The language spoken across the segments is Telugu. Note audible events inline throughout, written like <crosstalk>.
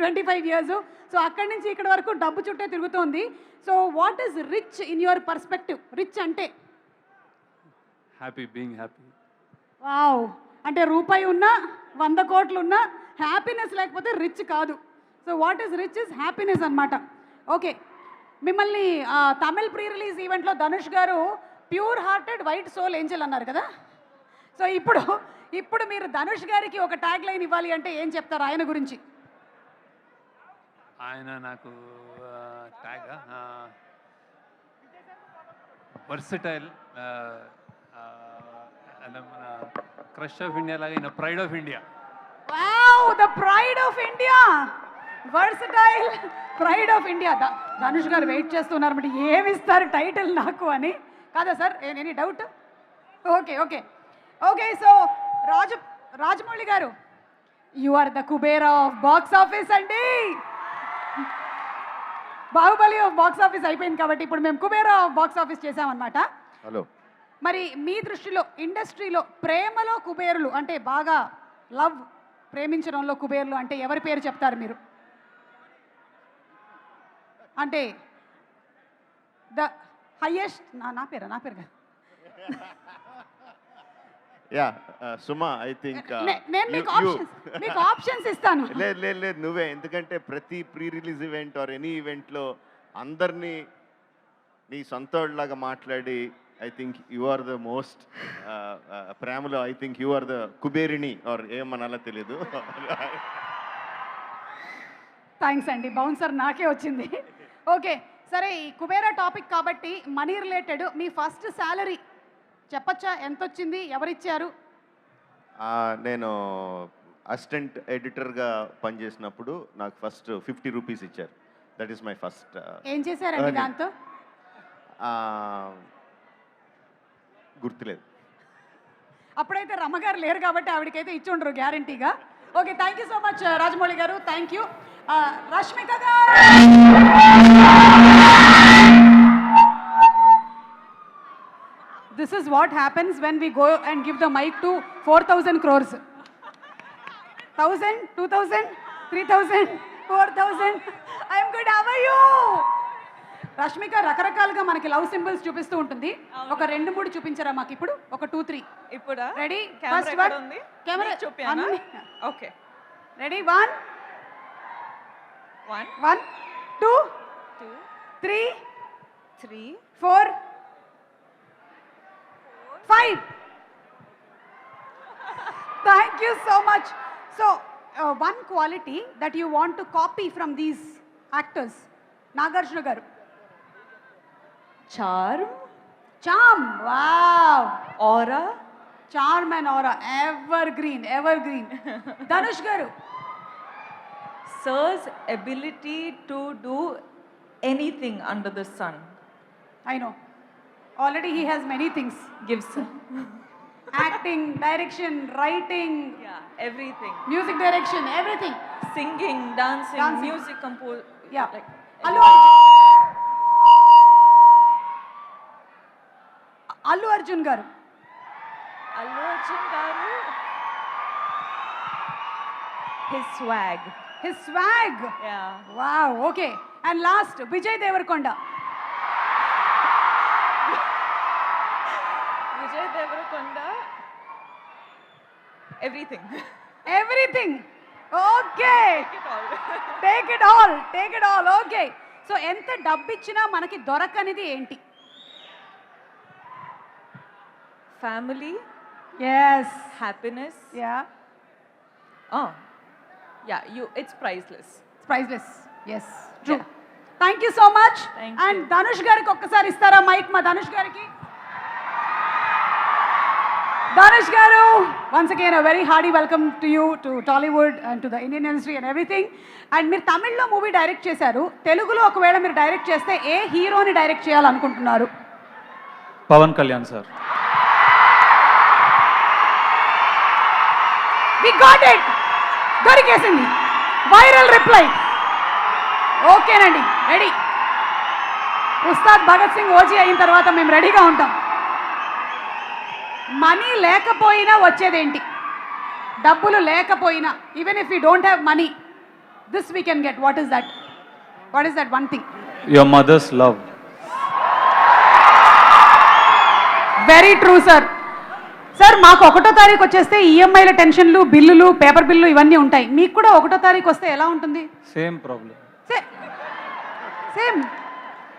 ట్వంటీ ఫైవ్ ఇయర్స్ సో అక్కడి నుంచి ఇక్కడ వరకు డబ్బు చుట్టే తిరుగుతోంది. So what is rich in your perspective rich అంటే? హ్యాపీ బీయింగ్ హ్యాపీ వావ్ అంటే రూపాయి ఉన్నా వంద కోట్లు ఉన్నా హ్యాపీనెస్ లేకపోతే రిచ్ కాదు. So what is rich is happiness అనమాట ఓకే మిమ్మల్ని తమిళ్ ప్రీ రిలీజ్ ఈవెంట్లో Dhanush garu pure hearted white soul angel అన్నారు కదా? సో ఇప్పుడు ఇప్పుడు మీరు ధనుష్ గారికి ఒక ట్యాగ్ లైన్ ఇవ్వాలి అంటే ఏం చెప్తారు ఆయన గురించి? ఆయన నాకు ట్యాగ్ వర్సిటైల్ మన క్రష్ ఆఫ్ ఇండియా లాగా ఈయన pride of India wow the pride of India versatile pride of India Dhanush garu wait చేస్తున్నారు అనమాట ఏమి ఇస్తారు టైటిల్ నాకు అని. కాదా sir any doubt okay okay okay so Raju Rajamouli garu you are the Kubera of box office అండి. బాహుబలి బాక్స్ ఆఫీస్ అయిపోయింది కాబట్టి ఇప్పుడు మేము కుబేరా బాక్స్ ఆఫీస్ చేసామన్నమాట హలో. మరి మీ దృష్టిలో ఇండస్ట్రీలో ప్రేమలో కుబేరులు అంటే బాగా లవ్ ప్రేమించడంలో కుబేరులు అంటే ఎవరి పేరు చెప్తారు మీరు? అంటే ద హయ్యెస్ట్ నా నా పేరా నా పేరు కాదు. యా సుమా ఐ థింక్ నేను మీకు ఆప్షన్స్ మీకు ఆప్షన్స్ ఇస్తాను. <laughs> లేదు లేదు లేదు నువ్వే. ఎందుకంటే ప్రతి pre release event or any ఈవెంట్లో అందరినీ నీ సొంతలాగా మాట్లాడి I think you are the most ప్రేమలో I think you are the కుబేరిణి or ఏమనాలో తెలీదు. థ్యాంక్స్ అండి. బౌన్సర్ నాకే వచ్చింది. <laughs> ఓకే సరే ఈ కుబేరా టాపిక్ కాబట్టి మనీ రిలేటెడ్ మీ ఫస్ట్ శాలరీ చెప్పచ్చా? ఎంత వచ్చింది ఎవరిచ్చారు నేను అసిస్టెంట్ ఎడిటర్గా పనిచేసినప్పుడు నాకు ఫస్ట్ ఫిఫ్టీ రూపీస్ ఇచ్చారు. దట్ ఈస్ మై ఫస్ట్ ఏం చేశారండి. దాంతో? గుర్తులేదు. అప్పుడైతే రమ్మగారు లేరు కాబట్టి ఆవిడకైతే ఇచ్చి ఉండరు గ్యారంటీగా. Okay thank you so much Rajamouli garu. Thank you Rashmika garu! Is what happens when we go and give the mic to four thousand crores thousand two thousand three thousand four thousand I'm good how you Rashmika రకరకాలుగా మనకి లవ్ సింబల్స్ చూపిస్తూ ఉంటుంది. ఒక రెండు మూడు చూపించరా మాకు ఇప్పుడు? ఒక టూ త్రీ ఇప్పుడా? Ready first one camera okay ready one one one two two three three four Five. Thank you so much. So, uh, one quality that you want to copy from these actors Nagarjuna garu. Charm. Charm. Wow. Aura. Charm and aura. Evergreen. Evergreen. <laughs> Danush garu. Sir's ability to do anything under the sun. I know already he has many things. Gives. <laughs> Acting, direction, writing. Yeah, everything. Music direction, everything. Singing, dancing, dancing. music compose. Yeah. Like, Allu Arjun. Allu Arjun garu. Allu Arjun garu. His swag. His swag. Yeah. Wow. Okay. And last, Vijay Devarkonda. Devarakonda everything everything okay take it all take it all okay so ఎంత డబ్బు ఇచ్చినా మనకి దొరకనిది ఏంటి? Family yes happiness ya ya you it's priceless priceless yes true. Thank you so much Thank and you. Dhanush గారికి ఒక్కసారి ఇస్తారా మైక్ మా ధనుష్ గారికి Dhanush garu once again uh very hearty welcome to you to Tollywood and to the Indian industry and everything and మీరు తమిళ్ళో మూవీ డైరెక్ట్ చేశారు. తెలుగులో ఒకవేళ మీరు డైరెక్ట్ చేస్తే ఏ హీరోని డైరెక్ట్ చేయాలనుకుంటున్నారు? Pawan Kalyan sir. We got it దొరికేసింది. Viral reply ఓకేనండి రెడీ ఉస్తాద్ భగత్ సింగ్ ఓజీ అయిన తర్వాత మేము రెడీగా ఉంటాం. మనీ లేకపోయినా వచ్చేదేంటి? డబ్బులు లేకపోయినా even if you don't have money this we can get what is that what is that one thing Your mother's love. Very true sir sir మాకు ఒకటో తారీఖు వచ్చేస్తే ఈఎంఐల టెన్షన్లు బిల్లులు పేపర్ బిల్లు ఇవన్నీ ఉంటాయి. మీకు కూడా ఒకటో తారీఖు వస్తే ఎలా ఉంటుంది? Same problem. Same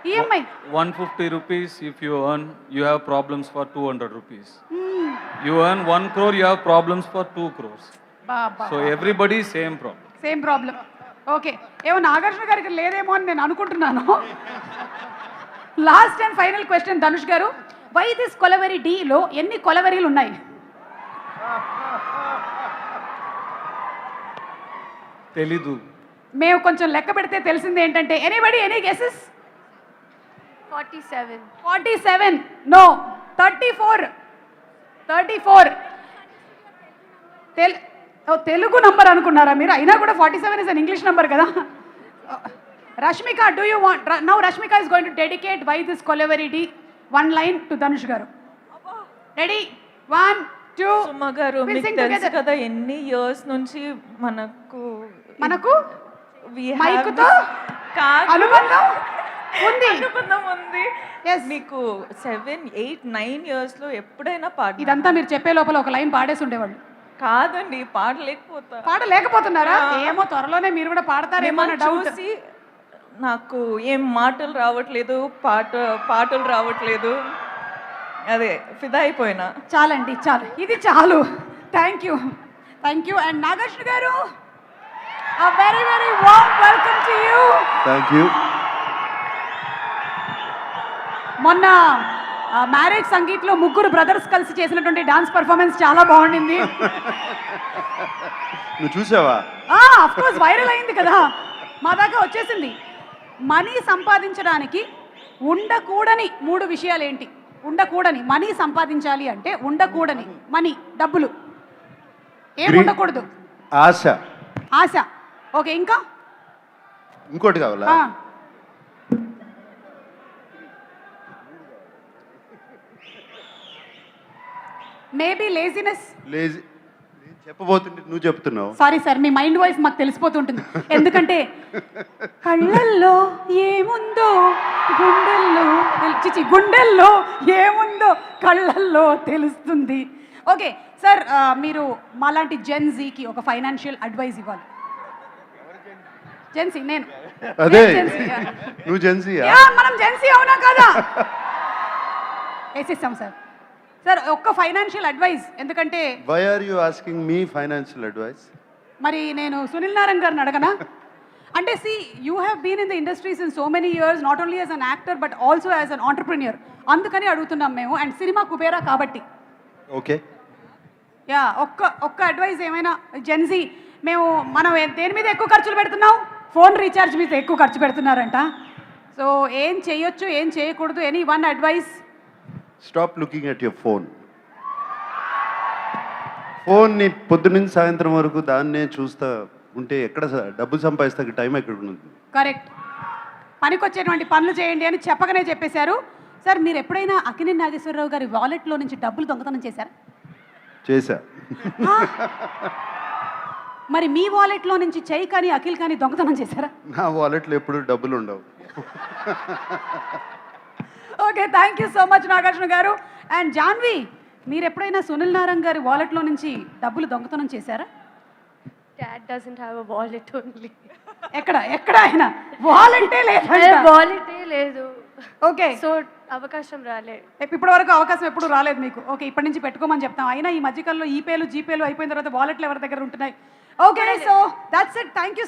EMI 150 rupees if you earn, you have problems for 200 rupees. You earn 1 crore, you have problems for 2 crores. Baba So everybody same problem. Same problem okay ఏమో నాగార్జున గారికి లేదేమో అని నేను అనుకుంటున్నాను last and final question Dhanush garu why this kolaveri డీలో ఎన్ని కొలవెరీలు ఉన్నాయి Telugu. మేము కొంచెం లెక్క పెడితే తెలిసింది ఏంటంటే anybody any guesses 47. Forty seven no thirty four thirty four తెల్ ఓ, తెలుగు నంబర్ అనుకున్నారా మీరు? అయినా కూడా forty seven is an English number కదా Rashmika do you want now Rashmika is going to dedicate why this Kolaveri Di one line to Dhanush garu. Ready one two Suma గారు మీకు తెలుసు కదా ఎన్ని ఇయర్స్ నుంచి మనకు మనకు? మైకుతో అనుబంధం? ఉంది. అనుబంధం ఉంది. Yes. మీకు సెవెన్ ఎయిట్ నైన్ ఇయర్స్లో ఎప్పుడైనా పాట ఇదంతా మీరు చెప్పే లోపల ఒక లైన్ పాడేసి ఉండేవాళ్ళు. కాదండి పాడలేకపోతా. పాడలేకపోతున్నారా? ఏమో త్వరలోనే మీరు కూడా పాడతారేమో చూసి నాకు ఏం మాటలు రావట్లేదు పాట పాటలు రావట్లేదు. అదే ఫిదా అయిపోయినా. చాలండి చాలు. ఇది చాలు. Thank you thank you and Nagarjuna garu very very warm welcome to you thank you మొన్న మ్యారేజ్ సంగీత్లో ముగ్గురు బ్రదర్స్ కలిసి చేసినటువంటి డాన్స్ పర్ఫార్మెన్స్ చాలా బాగుండింది. నువ్వు చూసావా? కోర్స్ వైరల్ అయింది కదా. మా దాకా వచ్చేసింది. మనీ సంపాదించడానికి ఉండకూడని మూడు విషయాలు ఏంటి ఉండకూడని మనీ సంపాదించాలి అంటే ఉండకూడని మనీ డబ్బులు. ఏం ఉండకూడదు? ఆశ. ఆశ. ఓకే ఇంకా? ఇంకోటి కావాలా? మేబీ లేజినెస్ లేజీ చెప్పబోతుంటే నువ్వు చెప్తున్నావు. సారీ సార్ మీ మైండ్ వాయిస్ మాకు తెలిసిపోతుంటుంది. ఎందుకంటే <laughs> కళ్ళల్లో ఏముందో గుండెల్లో చిచి గుండెల్లో ఏముందో కళ్ళల్లో తెలుస్తుంది. ఓకే సార్ మీరు మాలాంటి జెన్జీకి ఒక ఫైనాన్షియల్ అడ్వైస్ ఇవ్వాలి. జెన్సీ నేను. అదే. నువ్వు జెన్సీయా యా, మనం జెన్సీ అవునా కదా? <laughs> వేసేస్తాం సార్ సార్ ఒక్క ఫైనాన్షియల్ అడ్వైస్ ఎందుకంటే why are you asking me financial advice మరి నేను సునీల్ నారాయణ్ గారిని అడగనా? అంటే see you have been in the industries in so many years not only as an actor but also as an entrepreneur అందుకని అడుగుతున్నాం మేము. అండ్ సినిమా కుబేరా కాబట్టి. ఓకే యా ఒక్క ఒక్క అడ్వైస్ ఏమైనా? జెన్జీ మేము మనం దేని మీద ఎక్కువ ఖర్చులు పెడుతున్నాం? ఫోన్ రీఛార్జ్ మీద ఎక్కువ ఖర్చు పెడుతున్నారంట. సో ఏం చేయొచ్చు ఏం చేయకూడదు? Any one advice stop looking at your phone ఫోన్ని పొద్దునుంచి సాయంత్రం వరకు దాన్నే చూస్తా ఉంటే ఎక్కడ డబ్బు సంపాదిస్తాకి టైం ఎక్కడ ఉంది కరెక్ట్ పనికొచ్చేటువంటి పనులు చేయండి అని చెప్పకనే చెప్పేశారు. సార్ మీరు ఎప్పుడైనా అకినే నాగేశ్వరరావు గారి వాలెట్లో నుంచి డబ్బులు దొంగతనం చేశారా? చేశా? మరి మీ వాలెట్లో నుంచి చెయ్యి కానీ అఖిల్ కానీ దొంగతనం చేశారా? నా వాలెట్లో ఎప్పుడు డబ్బులు ఉండవు okay thank you so much Nagarjuna garu. And Janhvi మీరు ఎప్పుడైనా సునీల్ నారాయణ గారి వాలెట్లో నుంచి డబ్బులు దొంగతనం చేశారా? Dad doesn't have a wallet only. ఎక్కడ ఎక్కడ ఆయన? వాలెంటే లేదు ఏ లేదు. ఓకే. సో అవకాశం రాలే. ఇప్పటి వరకు అవకాశం ఎప్పుడు రాలేదు మీకు. ఓకే ఇప్పటి నుంచి పెట్టుకోమని చెప్తాం. అయినా ఈ మధ్యకాలంలో ఈపేలు జీపేలు అయిపోయిన తర్వాత వాలెట్లు ఎవరి దగ్గర ఉంటున్నాయి? Okay so that's it thank you